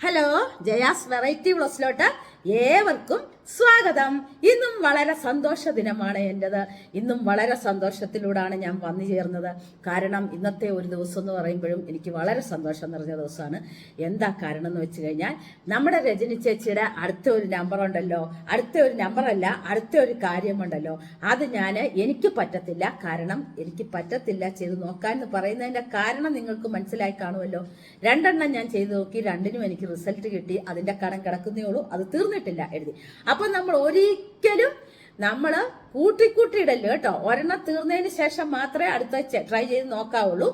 Hello Jaya's variety വ്ലോസിലോട്ട് ഏവർക്കും സ്വാഗതം. ഇന്നും വളരെ സന്തോഷ ദിനമാണ് എന്റെത് ഇന്നും വളരെ സന്തോഷത്തിലൂടെയാണ് ഞാൻ വന്നു ചേർന്നത്. കാരണം ഇന്നത്തെ ഒരു ദിവസം എന്ന് പറയുമ്പോഴും എനിക്ക് വളരെ സന്തോഷം നിറഞ്ഞ ദിവസമാണ്. എന്താ കാരണം എന്ന് വെച്ച് കഴിഞ്ഞാൽ നമ്മുടെ രജനി ചേച്ചിയുടെ അടുത്ത ഒരു നമ്പർ ഉണ്ടല്ലോ. അടുത്ത ഒരു നമ്പറല്ല അടുത്ത ഒരു കാര്യമുണ്ടല്ലോ. അത് ഞാൻ എനിക്ക് പറ്റത്തില്ല. കാരണം എനിക്ക് പറ്റത്തില്ല ചെയ്ത് നോക്കാൻ എന്ന് പറയുന്നതിന്റെ കാരണം നിങ്ങൾക്ക് മനസ്സിലായി കാണുമല്ലോ. രണ്ടെണ്ണം ഞാൻ ചെയ്തു നോക്കി രണ്ടിനും എനിക്ക് റിസൾട്ട് കിട്ടി. അതിന്റെ കടം കിടക്കുന്നേ ഉള്ളൂ. അത് തീർന്നിട്ടില്ല എഴുതി. അപ്പൊ നമ്മൾ ഒരിക്കലും നമ്മൾ കൂട്ടിക്കൂട്ടിയിടല്ലോ കേട്ടോ. ഒരെണ്ണം തീർന്നതിന് ശേഷം മാത്രമേ അടുത്ത ട്രൈ ചെയ്ത് നോക്കാവുള്ളൂ.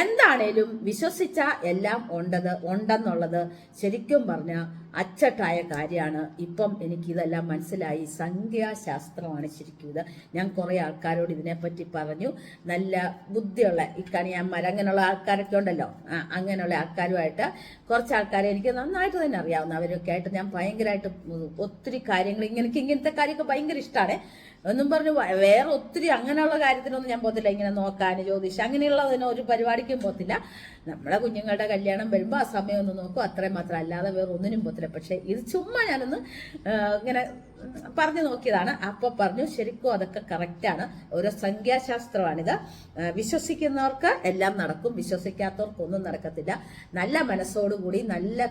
എന്താണേലും വിശ്വസിച്ച എല്ലാം ഉണ്ടത് ഉണ്ടെന്നുള്ളത് ശരിക്കും പറഞ്ഞ അച്ചട്ടായ കാര്യമാണ്. ഇപ്പം എനിക്ക് ഇതെല്ലാം മനസ്സിലായി. സംഖ്യാശാസ്ത്രമാണ് ശരിക്കും ഇത്. ഞാൻ കുറേ ആൾക്കാരോട് ഇതിനെപ്പറ്റി പറഞ്ഞു. നല്ല ബുദ്ധിയുള്ള ഈ കണിയന്മാർ അങ്ങനെയുള്ള ആൾക്കാരൊക്കെ ഉണ്ടല്ലോ. അങ്ങനെയുള്ള ആൾക്കാരുമായിട്ട് കുറച്ച് ആൾക്കാരെ എനിക്ക് നന്നായിട്ട് തന്നെ അറിയാവുന്ന. അവരൊക്കെ ആയിട്ട് ഞാൻ ഭയങ്കരമായിട്ട് ഒത്തിരി കാര്യങ്ങൾ ഇങ്ങനെ ഇങ്ങനത്തെ കാര്യമൊക്കെ ഭയങ്കര ഇഷ്ടമാണ് എന്നും പറഞ്ഞു വേറെ ഒത്തിരി അങ്ങനെയുള്ള കാര്യത്തിനൊന്നും ഞാൻ പോത്തില്ല ഇങ്ങനെ നോക്കാൻ ജ്യോതിഷം അങ്ങനെയുള്ളതിന് ഒരു പരിപാടിക്കും പോകത്തില്ല. നമ്മളെ കുഞ്ഞുങ്ങളുടെ കല്യാണം വരുമ്പോൾ ആ സമയം ഒന്ന് നോക്കും അത്രയും മാത്രം. അല്ലാതെ വേറെ ഒന്നിനും പോത്തില്ല പക്ഷെ ഇത് ചുമ്മാ ഞാനൊന്ന് ഇങ്ങനെ പറഞ്ഞു നോക്കിയതാണ്. അപ്പോൾ പറഞ്ഞു ശരിക്കും അതൊക്കെ കറക്റ്റാണ് ഓരോ സംഖ്യാശാസ്ത്രമാണിത്. വിശ്വസിക്കുന്നവർക്ക് എല്ലാം നടക്കും. വിശ്വസിക്കാത്തവർക്ക് ഒന്നും നടക്കത്തില്ല. നല്ല മനസ്സോടുകൂടി നല്ല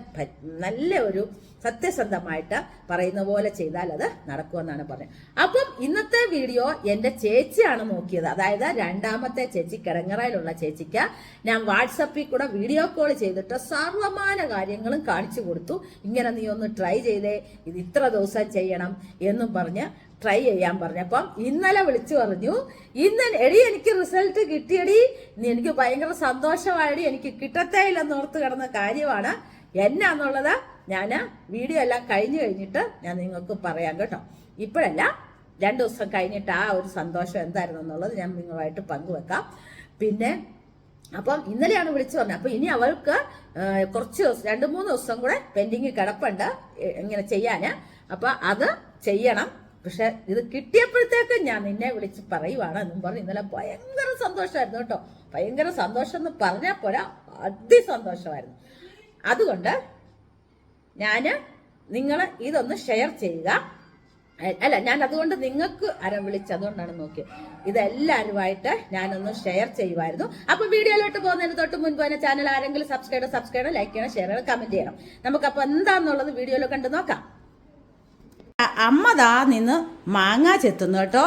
നല്ല ഒരു സത്യസന്ധമായിട്ട് പറയുന്ന പോലെ ചെയ്താൽ അത് നടക്കുമെന്നാണ് പറഞ്ഞത്. അപ്പം ഇന്നത്തെ വീഡിയോ എന്റെ ചേച്ചിയാണ് നോക്കിയത്. അതായത് രണ്ടാമത്തെ ചേച്ചി കിടങ്ങറയിലുള്ള ചേച്ചിക്ക് ഞാൻ വാട്സപ്പിൽ കൂടെ വീഡിയോ കോൾ ചെയ്തിട്ട് സർവമാന കാര്യങ്ങളും കാണിച്ചു കൊടുത്തു. ഇങ്ങനെ നീ ഒന്ന് ട്രൈ ചെയ്തേ ഇത് ഇത്ര ദിവസം ചെയ്യണം എന്നും പറഞ്ഞ് ട്രൈ ചെയ്യാൻ പറഞ്ഞപ്പം ഇന്നലെ വിളിച്ചു പറഞ്ഞു ഇന്ന് എടി എനിക്ക് റിസൾട്ട് കിട്ടിയടി. എനിക്ക് ഭയങ്കര സന്തോഷമായടി. എനിക്ക് കിട്ടത്തേ ഇല്ലെന്ന് ഓർത്ത് കിടന്ന കാര്യമാണ് എന്നാന്നുള്ളത് ഞാൻ വീഡിയോ എല്ലാം കഴിഞ്ഞു കഴിഞ്ഞിട്ട് ഞാൻ നിങ്ങൾക്ക് പറയാം കേട്ടോ. ഇപ്പോഴല്ല രണ്ട് ദിവസം കഴിഞ്ഞിട്ട് ആ ഒരു സന്തോഷം എന്തായിരുന്നു എന്നുള്ളത് ഞാൻ നിങ്ങളുമായിട്ട് പങ്കുവെക്കാം. പിന്നെ അപ്പം ഇന്നലെയാണ് വിളിച്ചു പറഞ്ഞത്. അപ്പൊ ഇനി അവൾക്ക് കുറച്ച് ദിവസം രണ്ട് മൂന്ന് ദിവസം കൂടെ പെൻഡിങ് കിടപ്പുണ്ട് ഇങ്ങനെ ചെയ്യാന്. അപ്പൊ അത് ചെയ്യണം. പക്ഷെ ഇത് കിട്ടിയപ്പോഴത്തേക്ക് ഞാൻ നിന്നെ വിളിച്ച് പറയുവാണ് എന്നും പറഞ്ഞു ഇന്നലെ ഭയങ്കര സന്തോഷമായിരുന്നു കേട്ടോ. ഭയങ്കര സന്തോഷം എന്ന് പറഞ്ഞാൽ പോരാ അതിസന്തോഷമായിരുന്നു. അതുകൊണ്ട് ഞാൻ നിങ്ങൾ ഇതൊന്ന് ഷെയർ ചെയ്യുക. അല്ല ഞാൻ അതുകൊണ്ട് നിങ്ങൾക്ക് ആരും വിളിച്ച് അതുകൊണ്ടാണ് നോക്കിയത് ഇതെല്ലാവരുമായിട്ട് ഞാനൊന്ന് ഷെയർ ചെയ്യുമായിരുന്നു. അപ്പൊ വീഡിയോയിലോട്ട് പോകുന്നതിന് തൊട്ട് മുൻപ് തന്നെ ചാനൽ ആരെങ്കിലും സബ്സ്ക്രൈബ് ചെയ്യണം സബ്സ്ക്രൈബ് ചെയ്യണം ലൈക്ക് ചെയ്യണം ഷെയർ ചെയ്യണം കമന്റ് ചെയ്യണം. നമുക്കപ്പോൾ എന്താണെന്നുള്ളത് വീഡിയോയിൽ കണ്ട് നോക്കാം. അമ്മദാ അമ്മ ദാ നിന്ന് മാങ്ങ ചെത്തുന്നു കേട്ടോ.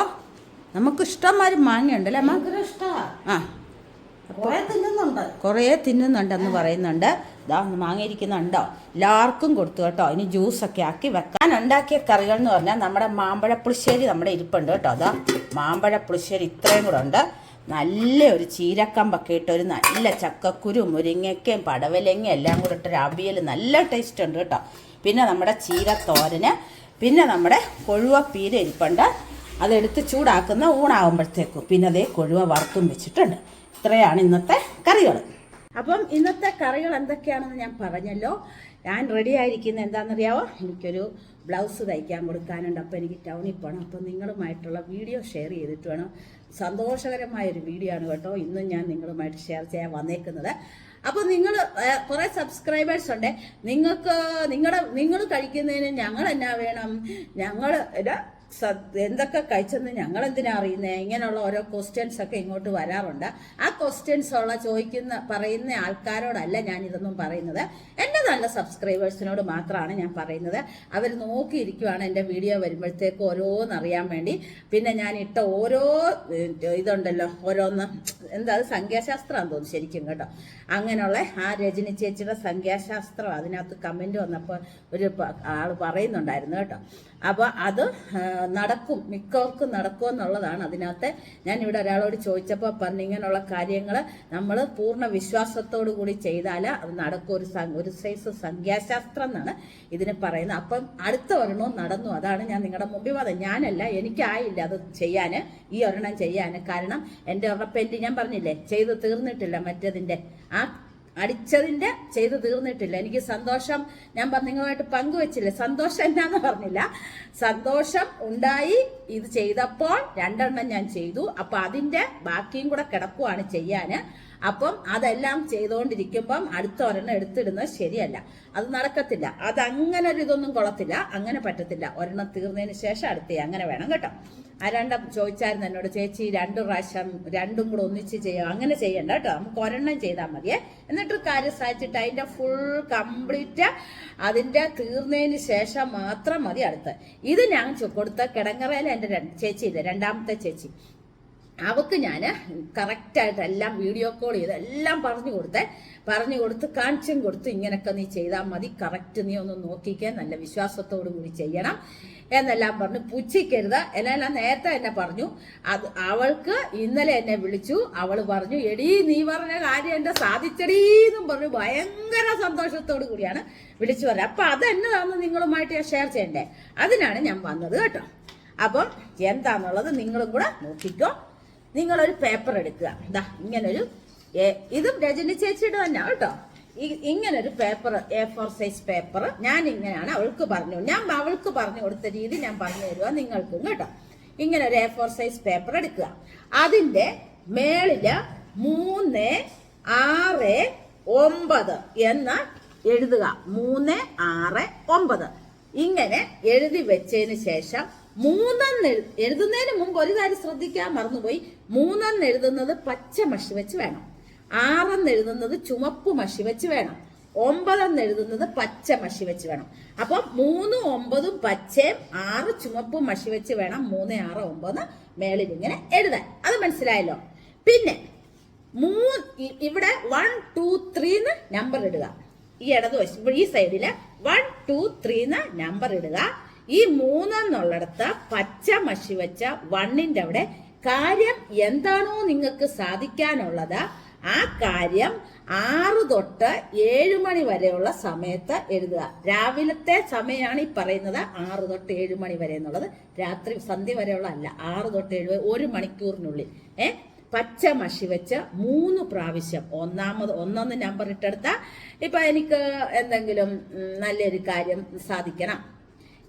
നമുക്ക് ഇഷ്ടംമാതിരി മാങ്ങ ഉണ്ടല്ലേ അമ്മ ആ. കുറേ തിന്നുന്നുണ്ട്. എന്ന് തിന്നുന്നുണ്ടെന്ന് പറയുന്നുണ്ട്. ഇതാ മാങ്ങ ഇരിക്കുന്നുണ്ടോ എല്ലാവർക്കും കൊടുത്തു കേട്ടോ. ഇനി ജ്യൂസൊക്കെ ആക്കി വെക്കാൻ ഉണ്ടാക്കിയ കറികൾ എന്ന് പറഞ്ഞാൽ നമ്മുടെ മാമ്പഴ പുളിശ്ശേരി നമ്മുടെ ഇരിപ്പുണ്ട് കേട്ടോ. അതാ മാമ്പഴ പുളിശ്ശേരി ഇത്രയും കൂടെ ഉണ്ട്. നല്ല ഒരു ചീരക്കമ്പൊക്കെ ഇട്ട് ഒരു നല്ല ചക്കക്കുരു മുരിങ്ങയ്ക്കയും പടവലങ്ങയും എല്ലാം കൂടെ ഇട്ടൊരു അവിയൽ നല്ല ടേസ്റ്റ് ഉണ്ട് കേട്ടോ. പിന്നെ നമ്മുടെ ചീരത്തോരന് പിന്നെ നമ്മുടെ കൊഴുവ പീര ഇരിപ്പുണ്ട്. അതെടുത്ത് ചൂടാക്കുന്ന ഊണാകുമ്പോഴത്തേക്കും പിന്നെ അതേ കൊഴുവ വറുത്തും വെച്ചിട്ടുണ്ട്. ഇത്രയാണ് ഇന്നത്തെ കറികൾ. അപ്പം ഇന്നത്തെ കറികൾ എന്തൊക്കെയാണെന്ന് ഞാൻ പറഞ്ഞല്ലോ. ഞാൻ റെഡി ആയിരിക്കുന്നത് എന്താണെന്നറിയാവോ? എനിക്കൊരു ബ്ലൗസ് തയ്ക്കാൻ കൊടുക്കാനുണ്ട്. അപ്പോൾ എനിക്ക് ടൗണിൽ പോകണം അപ്പോൾ നിങ്ങളുമായിട്ടുള്ള വീഡിയോ ഷെയർ ചെയ്തിട്ട് വേണം. സന്തോഷകരമായ ഒരു വീഡിയോ ആണ് കേട്ടോ. ഇന്നും ഞാൻ നിങ്ങളുമായിട്ട് ഷെയർ ചെയ്യാൻ വന്നേക്കുന്നത്. അപ്പോൾ നിങ്ങൾ കുറേ സബ്സ്ക്രൈബേഴ്സ് ഉണ്ട്. നിങ്ങൾക്ക് നിങ്ങളുടെ നിങ്ങൾ കഴിക്കുന്നതിന് ഞങ്ങൾ എന്നാ വേണം? ഞങ്ങൾ സ- എന്തൊക്കെ കഴിച്ചെന്ന് ഞങ്ങൾ എന്തിനാ അറിയുന്നത് ഇങ്ങനെയുള്ള ഓരോ ക്വസ്റ്റ്യൻസ് ഒക്കെ ഇങ്ങോട്ട് വരാറുണ്ട്. ആ ക്വസ്റ്റ്യൻസ് ഉള്ള ചോദിക്കുന്ന പറയുന്ന ആൾക്കാരോടല്ല ഞാൻ ഇതൊന്നും പറയുന്നത്. നല്ല സബ്സ്ക്രൈബേഴ്സിനോട് മാത്രമാണ് ഞാൻ പറയുന്നത്. അവർ നോക്കിയിരിക്കുവാണ് എന്റെ വീഡിയോ വരുമ്പോഴത്തേക്ക് ഓരോന്നറിയാൻ വേണ്ടി. പിന്നെ ഞാൻ ഇട്ട ഓരോ ഇതുണ്ടല്ലോ ഓരോന്ന് എന്താ അത് സംഖ്യാശാസ്ത്രമാണെന്ന് തോന്നുന്നു ശരിക്കും കേട്ടോ. അങ്ങനെയുള്ള ആ രജനി ചേച്ചിയുടെ സംഖ്യാശാസ്ത്രം അതിനകത്ത് കമന്റ് വന്നപ്പോൾ ഒരു ആൾ പറയുന്നുണ്ടായിരുന്നു കേട്ടോ. അപ്പോൾ അത് നടക്കും മിക്കവർക്കും നടക്കും എന്നുള്ളതാണ് അതിനകത്ത്. ഞാൻ ഇവിടെ ഒരാളോട് ചോദിച്ചപ്പോൾ പറഞ്ഞു ഇങ്ങനെയുള്ള കാര്യങ്ങൾ നമ്മൾ പൂർണ വിശ്വാസത്തോടു കൂടി ചെയ്താൽ അത് നടക്കും. ഒരു ഒരു സൈസ് സംഖ്യാശാസ്ത്രം എന്നാണ് ഇതിന് പറയുന്നത്. അപ്പം അടുത്ത ഒരെണ്ണവും നടന്നു. അതാണ് ഞാൻ നിങ്ങളുടെ മുമ്പിൽ വന്നത്. ഞാനല്ല എനിക്കായില്ല അത് ചെയ്യാൻ ഈ ഒരെണ്ണം ചെയ്യാൻ കാരണം എന്റെ ഒരെണ്ണം ഞാൻ പറഞ്ഞില്ലേ ചെയ്ത് തീർന്നിട്ടില്ല മറ്റതിന്റെ. ആ അടിച്ചതിന്റെ ചെയ്ത് തീർന്നിട്ടില്ല. എനിക്ക് സന്തോഷം ഞാൻ നിങ്ങളുമായിട്ട് പങ്കുവച്ചില്ലേ? സന്തോഷം എന്നാന്ന് പറഞ്ഞില്ല. സന്തോഷം ഉണ്ടായി ഇത് ചെയ്തപ്പോൾ രണ്ടെണ്ണം ഞാൻ ചെയ്തു. അപ്പൊ അതിന്റെ ബാക്കിയും കൂടെ കിടക്കുവാണ് ചെയ്യാന്. അപ്പം അതെല്ലാം ചെയ്തുകൊണ്ടിരിക്കുമ്പം അടുത്ത ഒരെണ്ണം എടുത്തിടുന്നത് ശരിയല്ല. അത് നടക്കത്തില്ല. അത് അങ്ങനെ ഒരു ഇതൊന്നും കൊള്ളത്തില്ല. അങ്ങനെ പറ്റത്തില്ല. ഒരെണ്ണം തീർന്നതിന് ശേഷം അടുത്ത അങ്ങനെ വേണം കേട്ടോ. ആ രണ്ടും ചോദിച്ചായിരുന്നു എന്നോട് ചേച്ചി രണ്ടു പ്രാവശ്യം രണ്ടും കൂടെ ഒന്നിച്ച് ചെയ്യാം? അങ്ങനെ ചെയ്യണ്ട കേട്ടോ. നമുക്ക് ഒരെണ്ണം ചെയ്താൽ മതിയേ. എന്നിട്ട് കാര്യം സാധിച്ചിട്ട് അതിന്റെ ഫുൾ കംപ്ലീറ്റ് അതിന്റെ തീർന്നതിന് ശേഷം മാത്രം മതി അടുത്ത്. ഇത് ഞാൻ കൊടുത്ത കിടങ്ങറയിലെ എന്റെ ചേച്ചിയില്ലേ രണ്ടാമത്തെ ചേച്ചി. അവക്ക് ഞാൻ കറക്റ്റായിട്ട് എല്ലാം വീഡിയോ കോൾ ചെയ്ത് എല്ലാം പറഞ്ഞു കൊടുത്തേ. പറഞ്ഞു കൊടുത്ത് കാണിച്ചും കൊടുത്ത് ഇങ്ങനൊക്കെ നീ ചെയ്താൽ മതി. കറക്റ്റ് നീ ഒന്ന് നോക്കിക്കാൻ നല്ല വിശ്വാസത്തോടു കൂടി ചെയ്യണം എന്നെല്ലാം പറഞ്ഞു. പുച്ഛിക്കരുത്. എന്നെല്ലാം നേരത്തെ എന്നെ പറഞ്ഞു. അത് അവൾക്ക് ഇന്നലെ എന്നെ വിളിച്ചു. അവൾ പറഞ്ഞു എടീ നീ പറഞ്ഞ കാര്യം എന്റെ സാധിച്ചടീ എന്നും പറഞ്ഞു. ഭയങ്കര സന്തോഷത്തോടു കൂടിയാണ് വിളിച്ചു പറഞ്ഞത്. അപ്പൊ അത് എന്നതാന്ന് നിങ്ങളുമായിട്ട് ഞാൻ ഷെയർ ചെയ്യണ്ടേ? അതിനാണ് ഞാൻ വന്നത് കേട്ടോ. അപ്പം എന്താന്നുള്ളത് നിങ്ങളും കൂടെ നോക്കിക്കോ. നിങ്ങളൊരു പേപ്പർ എടുക്കുക. ഇതാ ഇങ്ങനൊരു ഇതും രജനി ചേച്ചിയുടെ തന്നെ കേട്ടോ. ഇങ്ങനൊരു paper A four size paper ഞാൻ ഇങ്ങനെയാണ് അവൾക്ക് പറഞ്ഞു ഞാൻ അവൾക്ക് പറഞ്ഞു കൊടുത്ത രീതി ഞാൻ പറഞ്ഞു തരുക നിങ്ങൾക്കും കേട്ടോ. ഇങ്ങനെ ഒരു എ ഫോർ സൈസ് പേപ്പർ എടുക്കുക. അതിന്റെ മേളിൽ മൂന്ന് ആറ് ഒമ്പത് എന്ന് എഴുതുക. മൂന്ന് ആറ് ഒമ്പത്. ഇങ്ങനെ എഴുതി വെച്ചതിന് ശേഷം മൂന്നെന്ന് എഴു- എഴുതുന്നതിന് മുമ്പ് ഒരു കാര്യം ശ്രദ്ധിക്കാൻ മറന്നുപോയി. മൂന്നെന്ന് എഴുതുന്നത് പച്ച മഷി വെച്ച് വേണം. ആറെന്ന് എഴുതുന്നത് ചുമപ്പ് മഷി വെച്ച് വേണം. ഒമ്പതെന്ന് എഴുതുന്നത് പച്ച മഷി വെച്ച് വേണം. അപ്പൊ മൂന്ന് ഒമ്പതും പച്ചയും ആറ് ചുമപ്പും മഷി വെച്ച് വേണം മൂന്ന് ആറ് ഒമ്പത് മേളിൽ ഇങ്ങനെ എഴുതാൻ. അത് മനസ്സിലായല്ലോ? പിന്നെ മൂ ഇ- ഇവിടെ വൺ ടു ത്രീന്ന് നമ്പർ ഇടുക. ഈ ഇടതുവശം ഈ സൈഡിൽ വൺ ടു ത്രീന്ന് നമ്പർ ഇടുക. ഈ മൂന്നെന്നുള്ളിടത്ത് പച്ച മഷി വെച്ച വണ്ണിന്റെ അവിടെ കാര്യം എന്താണോ നിങ്ങൾക്ക് സാധിക്കാനുള്ളത് ആ കാര്യം ആറ് തൊട്ട് ഏഴ് മണി വരെയുള്ള സമയത്ത് എഴുതുക. രാവിലത്തെ സമയമാണ് ഈ പറയുന്നത് ആറ് തൊട്ട് ഏഴ് മണി വരെ എന്നുള്ളത്. രാത്രി സന്ധ്യ വരെയുള്ള അല്ല ആറ് തൊട്ട് ഏഴ് ഒരു മണിക്കൂറിനുള്ളിൽ. ഏ? പച്ച മഷി വെച്ച് മൂന്ന് പ്രാവശ്യം ഒന്നാമത് ഒന്നൊന്ന് നമ്പർ ഇട്ടെടുത്ത ഇപ്പൊ എനിക്ക് എന്തെങ്കിലും നല്ലൊരു കാര്യം സാധിക്കണം.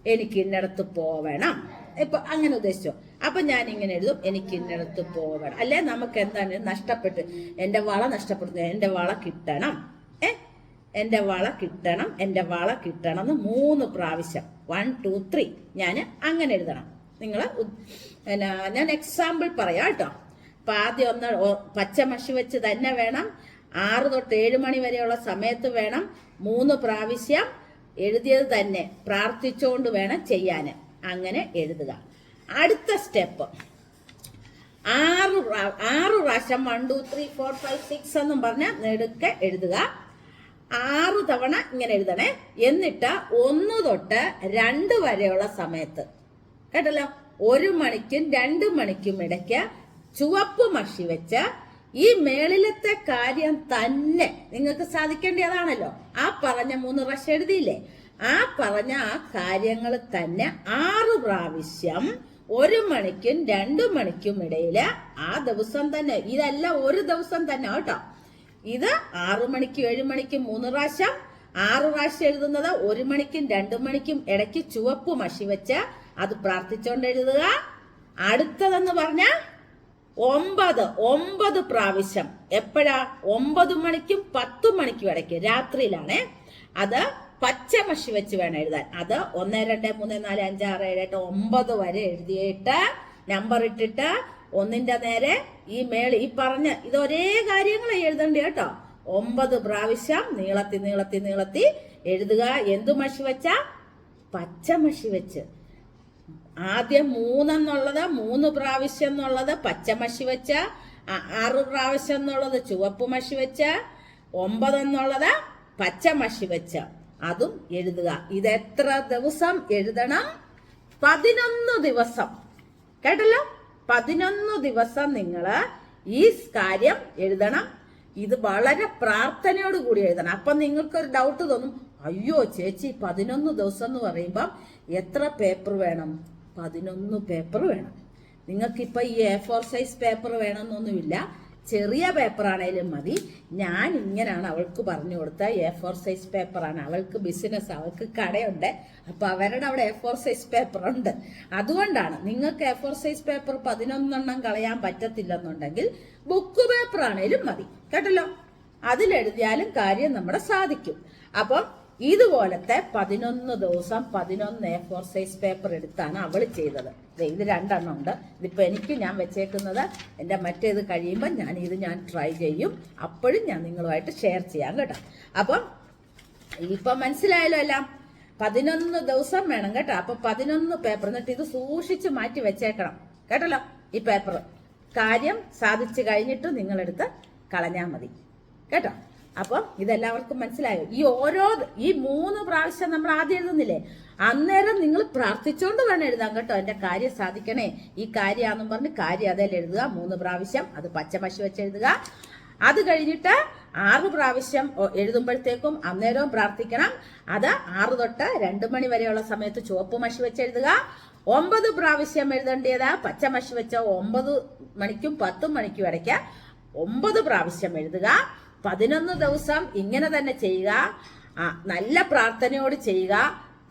എനിക്ക് ഇന്നടത്ത് പോവണം. ഇപ്പൊ അങ്ങനെ ഉദ്ദേശിച്ചോ? അപ്പൊ ഞാൻ ഇങ്ങനെ എഴുതും എനിക്ക് ഇന്നടത്ത് പോവണം. അല്ലെ? നമുക്ക് എന്താണ്? നഷ്ടപ്പെട്ട് എന്റെ വള നഷ്ടപ്പെടുന്നു എന്റെ വള കിട്ടണം. ഏ? എന്റെ വള കിട്ടണം എന്റെ വള കിട്ടണം എന്ന് മൂന്ന് പ്രാവശ്യം. വൺ ടു ത്രീ ഞാൻ അങ്ങനെ എഴുതണം. നിങ്ങൾ ഞാൻ എക്സാമ്പിൾ പറയാം കേട്ടോ. അപ്പൊ ആദ്യം ഒന്ന് പച്ച മഷി വെച്ച് തന്നെ വേണം. ആറ് തൊട്ട് ഏഴ് മണി വരെയുള്ള സമയത്ത് വേണം. മൂന്ന് പ്രാവശ്യം എഴുതിയത് തന്നെ പ്രാർത്ഥിച്ചുകൊണ്ട് വേണം ചെയ്യാൻ അങ്ങനെ എഴുതുക. അടുത്ത സ്റ്റെപ്പ് ആറ് ആറ് പ്രാവശ്യം one two three four five six എന്നും പറഞ്ഞ നെടുക്കെ എഴുതുക. ആറ് തവണ ഇങ്ങനെ എഴുതണേ. എന്നിട്ട് ഒന്ന് തൊട്ട് രണ്ട് വരെയുള്ള സമയത്ത്. കേട്ടല്ലോ? ഒരു മണിക്കും രണ്ട് മണിക്കും ഇടയ്ക്ക് ചുവപ്പ് മഷി വെച്ച് ഈ മേളിലത്തെ കാര്യം തന്നെ നിങ്ങൾക്ക് സാധിക്കേണ്ടതാണല്ലോ. ആ പറഞ്ഞ മൂന്ന് പ്രാവശ്യം എഴുതിയില്ലേ? ആ പറഞ്ഞ ആ കാര്യങ്ങൾ തന്നെ ആറ് പ്രാവശ്യം ഒരു മണിക്കും രണ്ടു മണിക്കും ഇടയിൽ ആ ദിവസം തന്നെ ഇതല്ല ഒരു ദിവസം തന്നെ കേട്ടോ. ഇത് ആറു മണിക്കും ഏഴു മണിക്കും മൂന്ന് പ്രാവശ്യം ആറു പ്രാവശ്യം എഴുതുന്നത് ഒരു മണിക്കും രണ്ടു മണിക്കും ഇടയ്ക്ക് ചുവപ്പ് മഷി വെച്ച് അത് പ്രാർത്ഥിച്ചുകൊണ്ട് എഴുതുക. അടുത്തതെന്ന് പറഞ്ഞ ഒമ്പത് ഒമ്പത് പ്രാവശ്യം. എപ്പോഴാ? ഒമ്പത് മണിക്കും പത്ത് മണിക്കും ഇടയ്ക്ക്. രാത്രിയിലാണ്. അത് പച്ചമഷി വെച്ച് വേണം എഴുതാൻ. അത് ഒന്ന് രണ്ട് മൂന്ന് നാല് അഞ്ച് ആറ് ഏഴ് എട്ട് ഒമ്പത് വരെ എഴുതിയിട്ട് നമ്പർ ഇട്ടിട്ട് ഒന്നിന്റെ നേരെ ഈ മേളി ഈ പറഞ്ഞ ഇത് ഒരേ കാര്യങ്ങൾ എഴുതണ്ട കേട്ടോ. ഒമ്പത് പ്രാവശ്യം നീളത്തി നീളത്തി നീളത്തി എഴുതുക. എന്തു മഷി വെച്ച? പച്ചമഷി വെച്ച്. ആദ്യം മൂന്നെന്നുള്ളത് മൂന്ന് പ്രാവശ്യം എന്നുള്ളത് പച്ചമഷി വെച്ച ആറ് പ്രാവശ്യം എന്നുള്ളത് ചുവപ്പ് മഷി വെച്ച ഒമ്പതെന്നുള്ളത് പച്ച പച്ചമഷി വെച്ച. അതും എഴുതുക. ഇത് എത്ര ദിവസം എഴുതണം? പതിനൊന്ന് ദിവസം. കേട്ടല്ലോ? പതിനൊന്ന് ദിവസം നിങ്ങൾ ഈ കാര്യം എഴുതണം. ഇത് വളരെ പ്രാർത്ഥനയോട് കൂടി എഴുതണം. അപ്പൊ നിങ്ങൾക്കൊരു ഡൗട്ട് തോന്നും. അയ്യോ ചേച്ചി പതിനൊന്ന് ദിവസം എന്ന് പറയുമ്പം എത്ര പേപ്പർ വേണം? പതിനൊന്ന് പേപ്പർ വേണം. നിങ്ങൾക്കിപ്പോൾ ഈ എ ഫോർ സൈസ് പേപ്പർ വേണമെന്നൊന്നുമില്ല. ചെറിയ പേപ്പർ ആണെങ്കിലും മതി. ഞാൻ ഇങ്ങനെയാണ് അവൾക്ക് പറഞ്ഞു കൊടുത്ത എ ഫോർ സൈസ് പേപ്പറാണ് അവൾക്ക് ബിസിനസ് അവൾക്ക് കടയുണ്ട്. അപ്പൊ അവരുടെ അവിടെ എ ഫോർ സൈസ് പേപ്പർ ഉണ്ട്. അതുകൊണ്ടാണ് നിങ്ങൾക്ക് എ ഫോർ സൈസ് പേപ്പർ പതിനൊന്നെണ്ണം കളയാൻ പറ്റത്തില്ലെന്നുണ്ടെങ്കിൽ ബുക്ക് പേപ്പർ ആണേലും മതി. കേട്ടല്ലോ? അതിലെഴുതിയാലും കാര്യം നമ്മുടെ സാധിക്കും. അപ്പം ഇതുപോലത്തെ പതിനൊന്ന് ദിവസം പതിനൊന്ന് എ ഫോർ സൈസ് പേപ്പർ എടുത്താണ് അവൾ ചെയ്തത്. ഇത് രണ്ടെണ്ണം ഉണ്ട്. ഇതിപ്പോൾ എനിക്ക് ഞാൻ വെച്ചേക്കുന്നത് എന്റെ മറ്റേത് കഴിയുമ്പോൾ ഞാൻ ഇത് ഞാൻ ട്രൈ ചെയ്യും. അപ്പോഴും ഞാൻ നിങ്ങളുമായിട്ട് ഷെയർ ചെയ്യാം കേട്ടോ. അപ്പം ഇപ്പം മനസ്സിലായല്ലോ എല്ലാം? പതിനൊന്ന് ദിവസം വേണം കേട്ടോ. അപ്പൊ പതിനൊന്ന് പേപ്പർ എന്നിട്ട് ഇത് സൂക്ഷിച്ച് മാറ്റി വെച്ചേക്കണം. കേട്ടല്ലോ? ഈ പേപ്പർ കാര്യം സാധിച്ചു കഴിഞ്ഞിട്ട് നിങ്ങളെടുത്ത് കളഞ്ഞാൽ മതി. കേട്ടോ? അപ്പം ഇതെല്ലാവർക്കും മനസ്സിലായോ? ഈ ഓരോ ഈ മൂന്ന് പ്രാവശ്യം നമ്മൾ ആദ്യം എഴുതുന്നില്ലേ? അന്നേരം നിങ്ങൾ പ്രാർത്ഥിച്ചുകൊണ്ട് വേണം എഴുതാൻ കേട്ടോ. എന്റെ കാര്യം സാധിക്കണേ. ഈ കാര്യമാണെന്നും പറഞ്ഞ് കാര്യം അതെല്ലാം എഴുതുക. മൂന്ന് പ്രാവശ്യം അത് പച്ചമശി വെച്ച് എഴുതുക. അത് കഴിഞ്ഞിട്ട് ആറ് പ്രാവശ്യം എഴുതുമ്പോഴത്തേക്കും അന്നേരവും പ്രാർത്ഥിക്കണം. അത് ആറ് തൊട്ട് രണ്ട് മണി വരെയുള്ള സമയത്ത് ചുവപ്പ് മഷി വെച്ച് എഴുതുക. ഒമ്പത് പ്രാവശ്യം എഴുതേണ്ടത്? പച്ചമഷി വെച്ച ഒമ്പത് മണിക്കും പത്തും മണിക്കും ഇടയ്ക്ക് ഒമ്പത് പ്രാവശ്യം എഴുതുക. പതിനൊന്ന് ദിവസം ഇങ്ങനെ തന്നെ ചെയ്യുക. നല്ല പ്രാർത്ഥനയോട് ചെയ്യുക.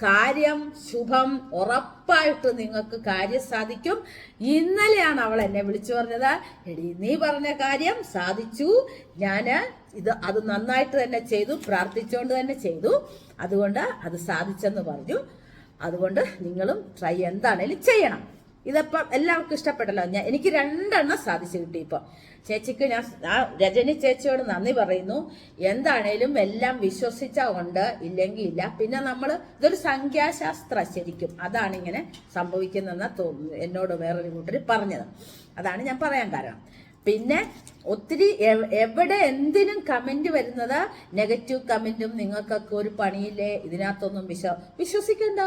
കാര്യം ശുഭം ഉറപ്പായിട്ട് നിങ്ങൾക്ക് കാര്യം സാധിക്കും. ഇന്നലെയാണ് അവൾ എന്നെ വിളിച്ചു പറഞ്ഞത്. എടി നീ പറഞ്ഞ കാര്യം സാധിച്ചു. ഞാൻ ഇത് അത് നന്നായിട്ട് തന്നെ ചെയ്തു പ്രാർത്ഥിച്ചുകൊണ്ട് തന്നെ ചെയ്തു. അതുകൊണ്ട് അത് സാധിച്ചെന്ന് പറഞ്ഞു. അതുകൊണ്ട് നിങ്ങളും ട്രൈ എന്താണേലും ചെയ്യണം. ഇതപ്പം എല്ലാവർക്കും ഇഷ്ടപ്പെട്ടല്ലോ. ഞാൻ എനിക്ക് രണ്ടെണ്ണം സാധിച്ചു കിട്ടി ഇപ്പം. ചേച്ചിക്ക് ഞാൻ ആ രജനി ചേച്ചിയോട് നന്ദി പറയുന്നു. എന്താണേലും എല്ലാം വിശ്വസിച്ച ഉണ്ട് ഇല്ലെങ്കിൽ ഇല്ല. പിന്നെ നമ്മൾ ഇതൊരു സംഖ്യാശാസ്ത്ര ശരിക്കും. അതാണ് ഇങ്ങനെ സംഭവിക്കുന്നതെന്ന് തോന്നുന്നു. എന്നോട് വേറൊരു കൂട്ടർ പറഞ്ഞത്. അതാണ് ഞാൻ പറയാൻ കാരണം. പിന്നെ ഒത്തിരി എവിടെ എന്തിനും കമന്റ് വരുന്നത് നെഗറ്റീവ് കമന്റും നിങ്ങൾക്കൊക്കെ ഒരു പണിയില്ലേ? ഇതിനകത്തൊന്നും വിശ്വ വിശ്വസിക്കണ്ട.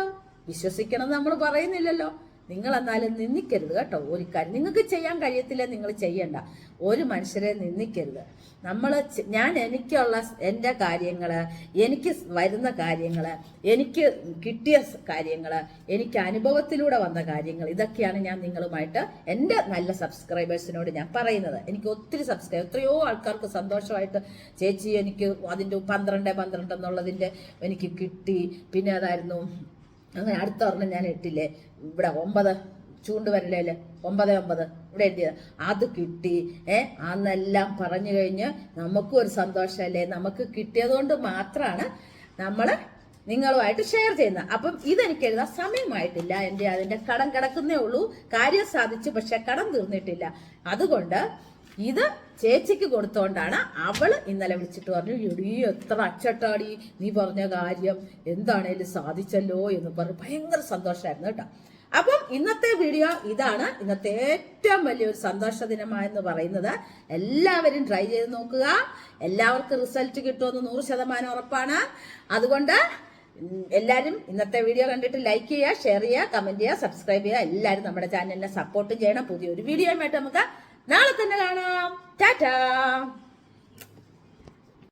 വിശ്വസിക്കണം നമ്മൾ പറയുന്നില്ലല്ലോ. നിങ്ങൾ എന്നാലും നിന്ദിക്കരുത് കേട്ടോ. ഒരു കാര്യം നിങ്ങൾക്ക് ചെയ്യാൻ കഴിയത്തില്ല നിങ്ങൾ ചെയ്യണ്ട. ഒരു മനുഷ്യരെ നിന്ദിക്കരുത്. നമ്മൾ ഞാൻ എനിക്കുള്ള എന്റെ കാര്യങ്ങൾ എനിക്ക് വരുന്ന കാര്യങ്ങൾ എനിക്ക് കിട്ടിയ കാര്യങ്ങൾ എനിക്ക് അനുഭവത്തിലൂടെ വന്ന കാര്യങ്ങൾ ഇതൊക്കെയാണ് ഞാൻ നിങ്ങളുമായിട്ട് എന്റെ നല്ല സബ്സ്ക്രൈബേഴ്സിനോട് ഞാൻ പറയുന്നത്. എനിക്ക് ഒത്തിരി സബ്സ്ക്രൈബ് എത്രയോ ആൾക്കാർക്ക് സന്തോഷമായിട്ട് ചേച്ചി എനിക്ക് അതിന്റെ പന്ത്രണ്ട് പന്ത്രണ്ട് എന്നുള്ളതിന്റെ എനിക്ക് കിട്ടി. പിന്നെ അതായിരുന്നു അങ്ങനെ അടുത്ത ഒരെണ്ണം ഞാൻ ഇട്ടില്ലേ? ഇവിടെ ഒമ്പത് ചൂണ്ടുവരലേൽ ഒമ്പത് ഒമ്പത്. ഇവിടെ എഴുതിയത്. അത് കിട്ടി. ഏ അന്നെല്ലാം പറഞ്ഞു കഴിഞ്ഞ് നമുക്കും ഒരു സന്തോഷമല്ലേ? നമുക്ക് കിട്ടിയതുകൊണ്ട് മാത്രമാണ് നമ്മൾ നിങ്ങളുമായിട്ട് ഷെയർ ചെയ്യുന്നത്. അപ്പം ഇതെനിക്ക് എഴുതാൻ സമയമായിട്ടില്ല. എന്റെ അതിന്റെ കടം കിടക്കുന്നേ ഉള്ളൂ. കാര്യം സാധിച്ചു പക്ഷെ കടം തീർന്നിട്ടില്ല. അതുകൊണ്ട് ഇത് ചേച്ചിക്ക് കൊടുത്തോണ്ടാണ് അവൾ ഇന്നലെ വിളിച്ചിട്ട് പറഞ്ഞു എടീ എത്ര അച്ചട്ടാടി നീ പറഞ്ഞ കാര്യം. എന്താണേലും സാധിച്ചല്ലോ എന്ന് പറഞ്ഞ് ഭയങ്കര സന്തോഷമായിരുന്നു കേട്ടോ. അപ്പം ഇന്നത്തെ വീഡിയോ ഇതാണ് ഇന്നത്തെ ഏറ്റവും വലിയൊരു സന്തോഷ ദിനമായെന്ന് പറയുന്നത്. എല്ലാവരും ട്രൈ ചെയ്ത് നോക്കുക. എല്ലാവർക്കും റിസൾട്ട് കിട്ടുമെന്ന് നൂറ് ശതമാനം ഉറപ്പാണ്. അതുകൊണ്ട് എല്ലാവരും ഇന്നത്തെ വീഡിയോ കണ്ടിട്ട് ലൈക്ക് ചെയ്യുക ഷെയർ ചെയ്യുക കമന്റ് ചെയ്യുക സബ്സ്ക്രൈബ് ചെയ്യുക. എല്ലാവരും നമ്മുടെ ചാനലിനെ സപ്പോർട്ട് ചെയ്യണം. പുതിയൊരു വീഡിയോയുമായിട്ട് നമുക്ക് നാളെ തന്നെ കാണാം ടാറ്റാ